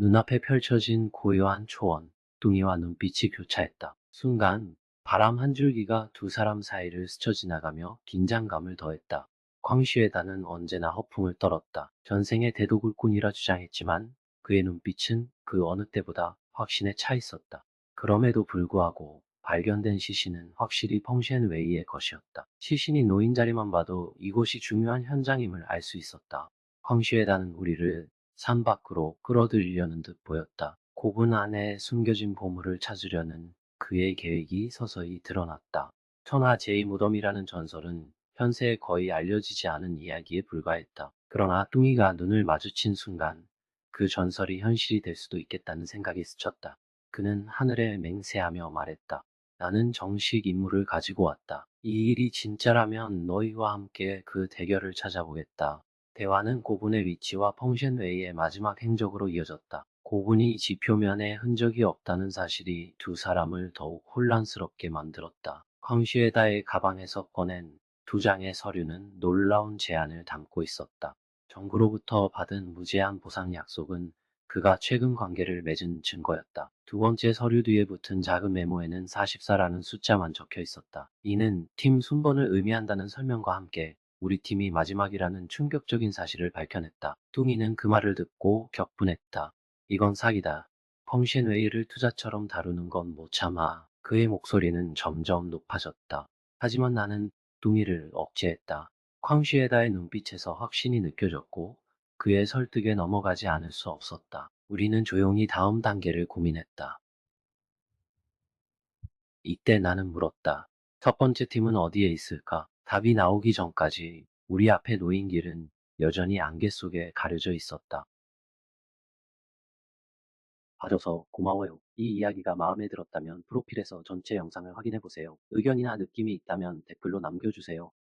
눈앞에 펼쳐진 고요한 초원, 뚱이와 눈빛이 교차했다. 순간 바람 한 줄기가 두 사람 사이를 스쳐 지나가며 긴장감을 더했다. 광시에다는 언제나 허풍을 떨었다. 전생의 대도굴꾼이라 주장했지만 그의 눈빛은 그 어느 때보다 확신에 차 있었다. 그럼에도 불구하고 발견된 시신은 확실히 펑셴 웨이의 것이었다. 시신이 놓인 자리만 봐도 이곳이 중요한 현장임을 알 수 있었다. 황시에다는 우리를 산 밖으로 끌어들이려는 듯 보였다. 고분 안에 숨겨진 보물을 찾으려는 그의 계획이 서서히 드러났다. 천하 제2무덤이라는 전설은 현세에 거의 알려지지 않은 이야기에 불과했다. 그러나 뚱이가 눈을 마주친 순간 그 전설이 현실이 될 수도 있겠다는 생각이 스쳤다. 그는 하늘에 맹세하며 말했다. 나는 정식 임무를 가지고 왔다. 이 일이 진짜라면 너희와 함께 그 대결을 찾아보겠다. 대화는 고분의 위치와 펑셴웨이의 마지막 행적으로 이어졌다. 고분이 지표면에 흔적이 없다는 사실이 두 사람을 더욱 혼란스럽게 만들었다. 황시에다의 가방에서 꺼낸 두 장의 서류는 놀라운 제안을 담고 있었다. 정부로부터 받은 무제한 보상 약속은 그가 최근 관계를 맺은 증거였다. 두 번째 서류 뒤에 붙은 작은 메모에는 44라는 숫자만 적혀 있었다. 이는 팀 순번을 의미한다는 설명과 함께 우리 팀이 마지막이라는 충격적인 사실을 밝혀냈다. 뚱이는 그 말을 듣고 격분했다. 이건 사기다. 펑신웨이를 투자처럼 다루는 건 못 참아. 그의 목소리는 점점 높아졌다. 하지만 나는 뚱이를 억제했다. 쾅시에다의 눈빛에서 확신이 느껴졌고 그의 설득에 넘어가지 않을 수 없었다. 우리는 조용히 다음 단계를 고민했다. 이때 나는 물었다. 첫 번째 팀은 어디에 있을까? 답이 나오기 전까지 우리 앞에 놓인 길은 여전히 안개 속에 가려져 있었다. 봐줘서 고마워요. 이 이야기가 마음에 들었다면 프로필에서 전체 영상을 확인해 보세요. 의견이나 느낌이 있다면 댓글로 남겨주세요.